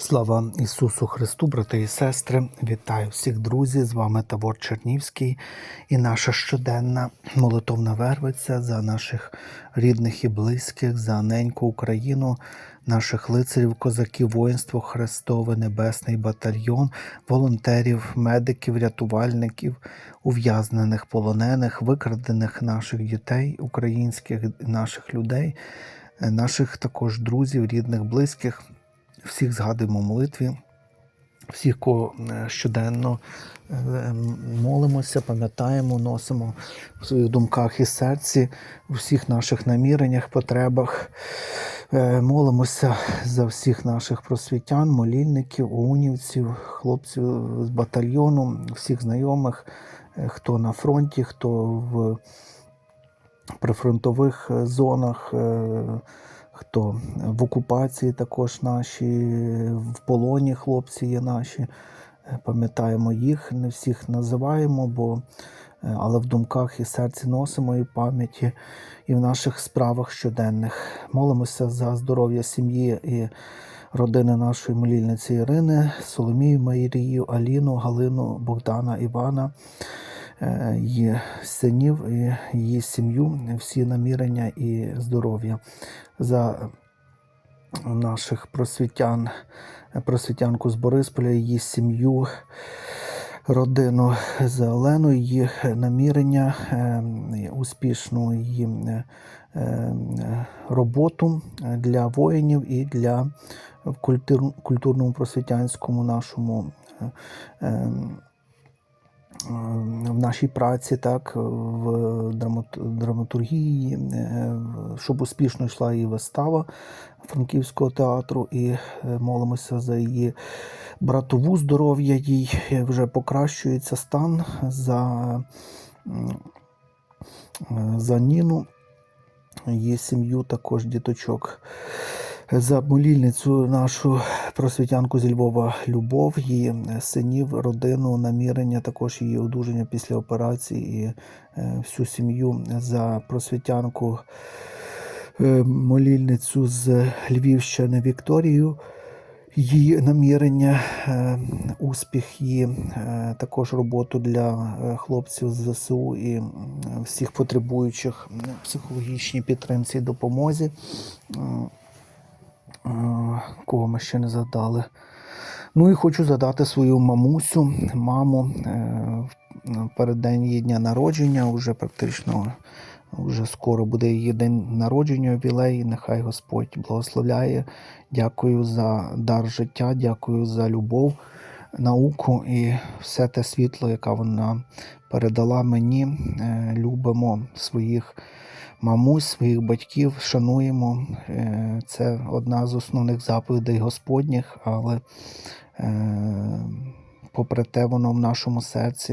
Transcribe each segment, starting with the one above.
Слава Ісусу Христу, брати і сестри! Вітаю всіх друзів! З вами Тавор Чернівський і наша щоденна молитовна вервиця за наших рідних і близьких, за неньку Україну, наших лицарів, козаків, воїнство Христове, Небесний батальйон, волонтерів, медиків, рятувальників, ув'язнених, полонених, викрадених наших дітей, українських наших людей, наших також друзів, рідних, близьких. Всіх згадуємо в молитві, всіх, кого е, щоденно е, молимося, пам'ятаємо, носимо в своїх думках і серці, у всіх наших наміреннях, потребах. Е, Молимося за всіх наших просвітян, молільників, унівців, хлопців з батальйону, всіх знайомих, хто на фронті, хто в прифронтових зонах, хто в окупації також наші, в полоні хлопці є наші. Е, Пам'ятаємо їх, не всіх називаємо, бо, е, але в думках і серці носимо і пам'яті, і в наших справах щоденних. Молимося за здоров'я сім'ї і родини нашої молільниці Ірини, Соломію, Марію, Аліну, Галину, Богдана, Івана її синів і її сім'ю, всі намірення і здоров'я за наших просвітян, просвітянку з Борисполя, її сім'ю, родину за Олену, її намірення, е, успішну її е, е, роботу для воїнів і для в культурному просвітянському нашому. В нашій праці, так, в драматургії, е, щоб успішно йшла її вистава Франківського театру, і е, молимося за її братову здоров'я, їй е, вже покращується стан за, за Ніну, її сім'ю, також діточок за молільницю нашу просвітянку зі Львова Любов, її е, синів, родину, намірення, також її одужання після операції і е, всю сім'ю за просвітянку е, молільницю з Львівщини Вікторію. Її намірення, успіх її, також роботу для хлопців з ЗСУ і всіх потребуючих психологічній підтримці і допомозі. Кого ми ще не задали. Ну і хочу задати свою мамусю, маму е, в переддень її дня народження, вже практично вже скоро буде її день народження, ювілей. Нехай Господь благословляє. Дякую за дар життя, дякую за любов, науку і все те світло, яке вона передала мені. Е, Любимо своїх мамусь, своїх батьків, шануємо. Е, Це одна з основних заповідей Господніх, але е, попри те, воно в нашому серці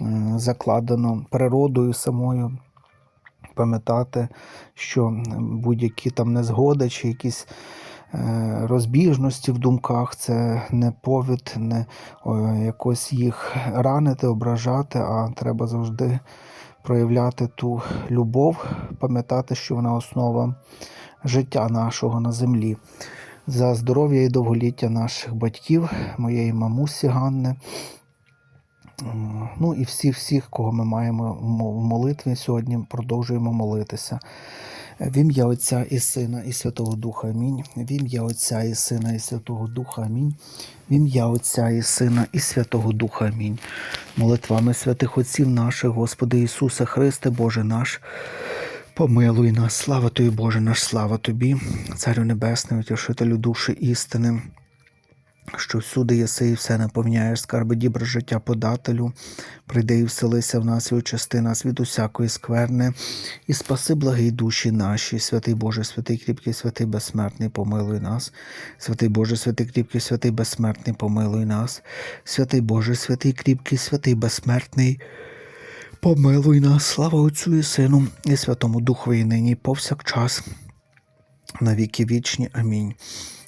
е, закладено природою самою. Пам'ятати, що будь-які там незгоди чи якісь розбіжності в думках це не повід, не якось їх ранити, ображати, а треба завжди проявляти ту любов, пам'ятати, що вона основа життя нашого на землі. За здоров'я і довголіття наших батьків, моєї мамусі Ганни. Ну і всіх, всіх, кого ми маємо в молитві сьогодні, продовжуємо молитися. В ім'я Отця і Сина, і Святого Духа Амінь. В ім'я Отця і Сина, і Святого Духа Амінь. В ім'я Отця і Сина, і Святого Духа Амінь. Молитвами святих Отців наших, Господи Ісусе Христе, Боже наш. Помилуй нас, слава Тобі, Боже наш, слава Тобі, Царю Небесний, утішителю душі істини, що всюди єси і все наповняєш, скарби дібра життя подателю, прийди і вселися в нас і очисти нас від усякої скверни, і спаси благий душі наші, святий Боже, святий кріпкий, святий безсмертний, помилуй нас, святий Боже, святий кріпкий, святий безсмертний, помилуй нас, святий Боже, святий кріпкий, святий безсмертний. Помилуй нас, слава Отцю і Сину, і Святому Духові, і нині, повсякчас, на віки вічні. Амінь.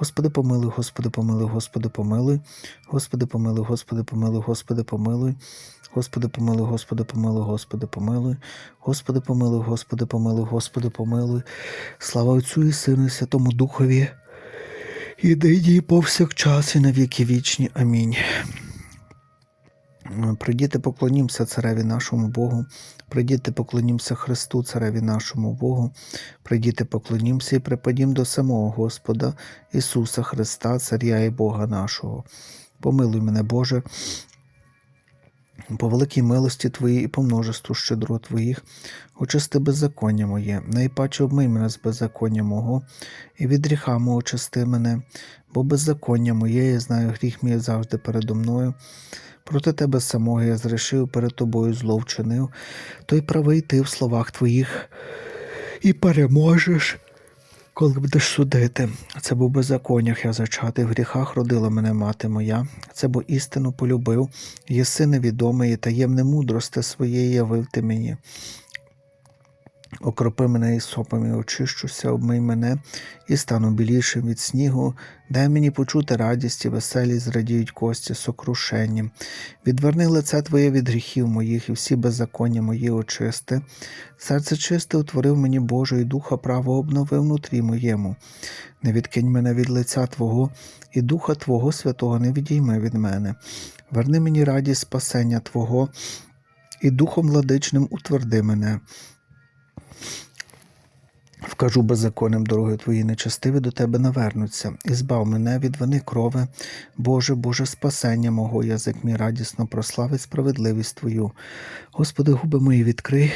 Господи, помилуй, Господи, помилуй, Господи, помилуй, Господи, помилуй, Господи, помилуй, Господи, помилуй. Господи, помилуй, Господи, помилуй, Господи, помилуй, Господи, помилуй, Господи, помилуй, Господи, помилуй. Слава Отцю і Сину, і Святому Духові, і нині, повсякчас, і на віки вічні. Амінь. Прийдіте, поклонімося цареві нашому Богу, прийдіте, поклонімося Христу, цареві нашому Богу, прийдіте, поклонімося і припадім до самого Господа Ісуса Христа, Царя і Бога нашого. Помилуй мене, Боже, по великій милості Твоїй і по множеству щедро Твоїх, очисти беззаконня моє, найпаче обмий мене з беззаконня мого, і від гріха мого очисти мене, бо беззаконня моє, я знаю, гріх мій завжди передо мною. Проти тебе самого я зрешив, перед тобою зло вчинив, то й правий ти в словах твоїх і переможеш, коли будеш судити. Це бо в беззаконнях я зачатий, в гріхах родила мене мати моя. Це бо істину полюбив, єси невідомий, таємне мудрости своєї явив ти мені. Окропи мене і сопами, очищуся, обмий мене і стану білішим від снігу. Дай мені почути радість і веселість, зрадіють кості сокрушенням. Відверни лице Твоє від гріхів моїх, і всі беззаконня мої очисти. Серце чисте утворив мені Боже, і духа право обновив внутрі моєму. Не відкинь мене від лиця Твого, і Духа Твого Святого не відійми від мене. Верни мені радість спасення Твого, і духом владичним утверди мене. Вкажу беззаконним дороги твої нечестиві до тебе навернуться, і збав мене від вини крови, Боже, Боже, спасення мого, язик мій радісно прославить справедливість Твою. Господи, губи мої відкрий,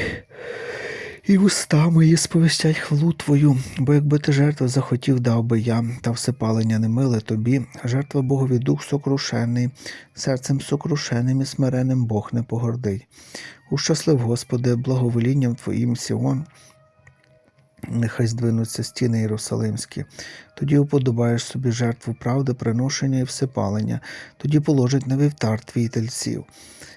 і уста мої сповістять хвалу Твою, бо якби ти жертви захотів, дав би я, та всепалення не миле тобі, жертва Богові дух сокрушений, серцем сокрушеним і смиреним Бог не погордить. Ущаслив, Господи, благоволінням Твоїм Сіон, Нехай здвинуться стіни Єрусалимські, тоді уподобаєш собі жертву правди, приношення і всепалення, тоді положить на вівтар твій тельців.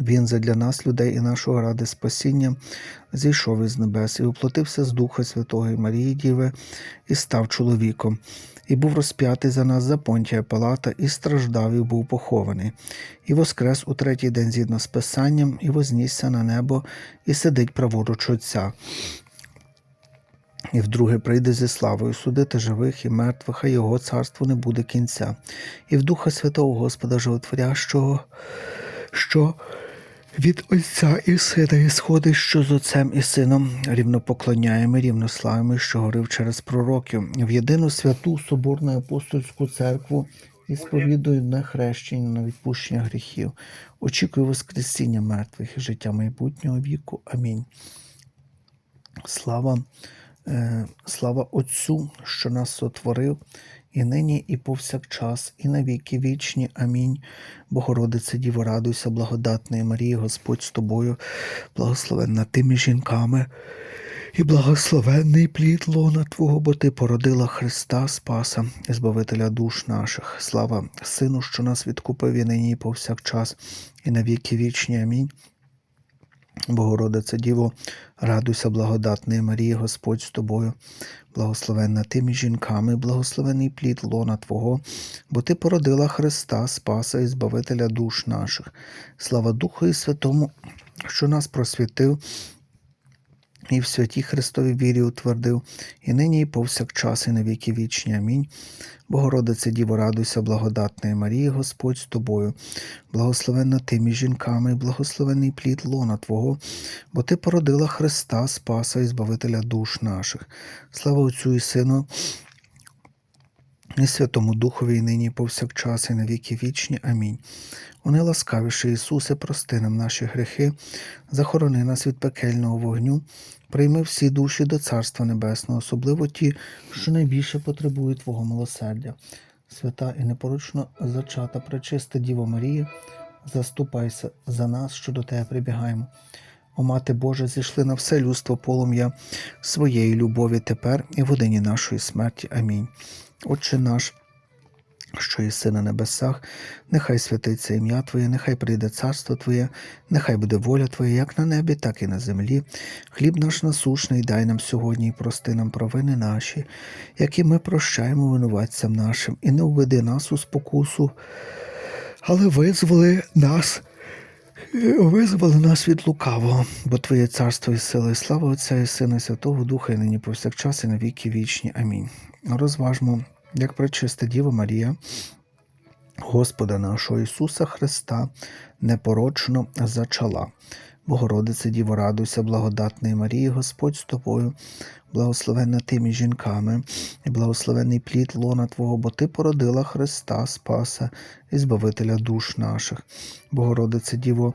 Він задля нас, людей і нашого ради спасіння, зійшов із небес і уплотився з Духа Святого і Марії Діви, і став чоловіком, і був розп'ятий за нас за понтія Палата, і страждав, і був похований, і воскрес у третій день згідно з Писанням, і вознісся на небо, і сидить праворуч Отця. І вдруге прийде зі славою судити живих і мертвих, а його царству не буде кінця, і в Духа Святого Господа Животворящого, що від Отця і Сина і сходить, що з Отцем і Сином рівно поклоняємо, рівно славимо, що говорив через пророків, в єдину святу Соборну апостольську церкву і сповідую на хрещення на відпущення гріхів. Очікую Воскресіння мертвих і життя майбутнього віку. Амінь. Слава, е, слава Отцю, що нас сотворив, і нині, і повсякчас, і на віки вічні. Амінь. Богородице Діво, радуйся, благодатної Марії, Господь з тобою, благословенна тими жінками, і благословенний плід лона Твого, бо Ти породила Христа Спаса, Збавителя душ наших. Слава Сину, що нас відкупив і нині, і повсякчас, і на віки вічні. Амінь. Богородице Діво, радуйся, благодатний Марії, Господь з тобою, благословенна ти між жінками, благословений плід лона Твого, бо Ти породила Христа, Спаса і Збавителя душ наших. Слава Духу і Святому, що нас просвітив і в святій Христовій вірі утвердив, і нині, і повсякчас, і на віки вічні. Амінь. Богородице Діво, радуйся, благодатна Марії, Господь з тобою, благословенна ти між жінками, і благословений плід лона Твого, бо Ти породила Христа, Спаса і Збавителя душ наших. Слава Отцю і Сину, і Святому Духові, і нині, і повсякчас, і на віки вічні. Амінь. Вони ласкавіши Ісусе, прости нам наші гріхи, захорони нас від пекельного вогню, прийми всі душі до Царства Небесного, особливо ті, що найбільше потребують Твого милосердя. Свята і непорочно зачата, пречиста Діво Марія, заступайся за нас, що до Тебе прибігаємо. О Мати Божа, зійшли на все людство полум'я своєї любові тепер і в годині нашої смерті. Амінь. Отче наш, що єси на небесах, нехай святиться ім'я Твоє, нехай прийде царство Твоє, нехай буде воля Твоя, як на небі, так і на землі. Хліб наш насушний дай нам сьогодні і прости нам провини наші, які ми прощаємо винуватцям нашим, і не введи нас у спокусу, але визволи нас. Визволи нас від лукавого, бо Твоє царство і сила, і слава Отця і Сина, і Святого Духа, і нині повсякчас, і на віки вічні. Амінь. Розважмо, як пречиста Діва Марія, Господа нашого Ісуса Христа, непорочно зачала. Богородице Діво, радуйся, благодатної Марії, Господь з тобою, благословенна ти між жінками, і благословенний плід лона Твого, бо Ти породила Христа, Спаса і Збавителя душ наших. Богородице Діво,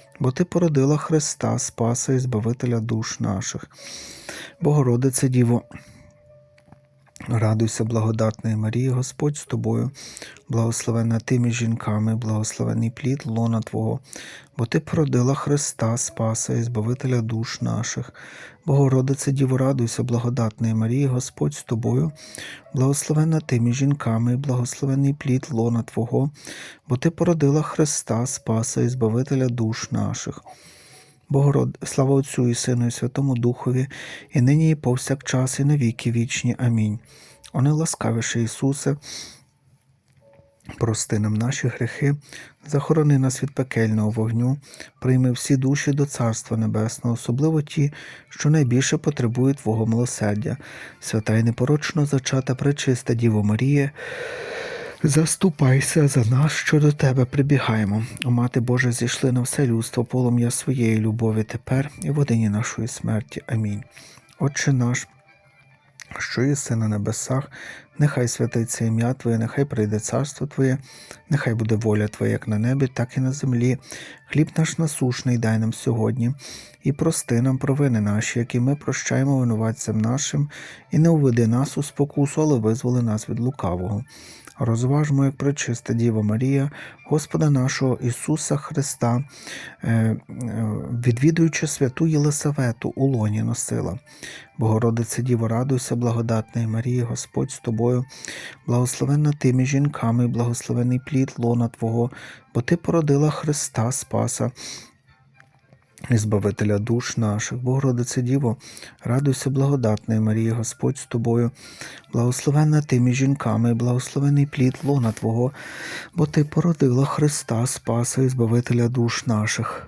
бо Ти породила Христа, Спаса і Збавителя душ наших. Богородице Діво, Радуйся, благодатної Марії, Господь з тобою, благословенна ти між жінками, благословений плід лона Твого, бо Ти породила Христа, Спаса і Збавителя душ наших. Богородице Діво, радуйся, благодатної Марії, Господь з тобою, благословенна ти між жінками, благословений плід лона Твого, бо Ти породила Христа, Спаса і Збавителя душ наших. Богород, слава Отцю і Сину, і Святому Духові, і нині, і повсякчас, і на віки вічні. Амінь. О найласкавіше Ісусе, прости нам наші гріхи, захорони нас від пекельного вогню, прийми всі душі до Царства Небесного, особливо ті, що найбільше потребують Твого милосердя, свята й непорочно зачата пречиста Діво Марія. Заступайся за нас, що до тебе прибігаємо. О Мати Божа, зійшли на все людство полум'я своєї любові тепер і в годині нашої смерті. Амінь. Отче наш, що єси на небесах, нехай святиться ім'я Твоє, нехай прийде царство Твоє, нехай буде воля Твоя, як на небі, так і на землі. Хліб наш насушний дай нам сьогодні, і прости нам провини наші, які ми прощаємо винуватцям нашим, і не уведи нас у спокусу, але визволи нас від лукавого. Розважмо, як пречиста Діва Марія, Господа нашого Ісуса Христа, е, е, відвідуючи святу Єлисавету, у лоні носила. Богородице Діво, радуйся, благодатної Марії, Господь з тобою, благословенна ти між жінками, благословений плід лона Твого, бо Ти породила Христа Спаса. І Збавителя душ наших, Богородице Діво, радуйся, благодатний, Марія, Господь з тобою, благословенна ти між жінками, благословений плід лона Твого, бо Ти породила Христа, Спаса і Збавителя душ наших.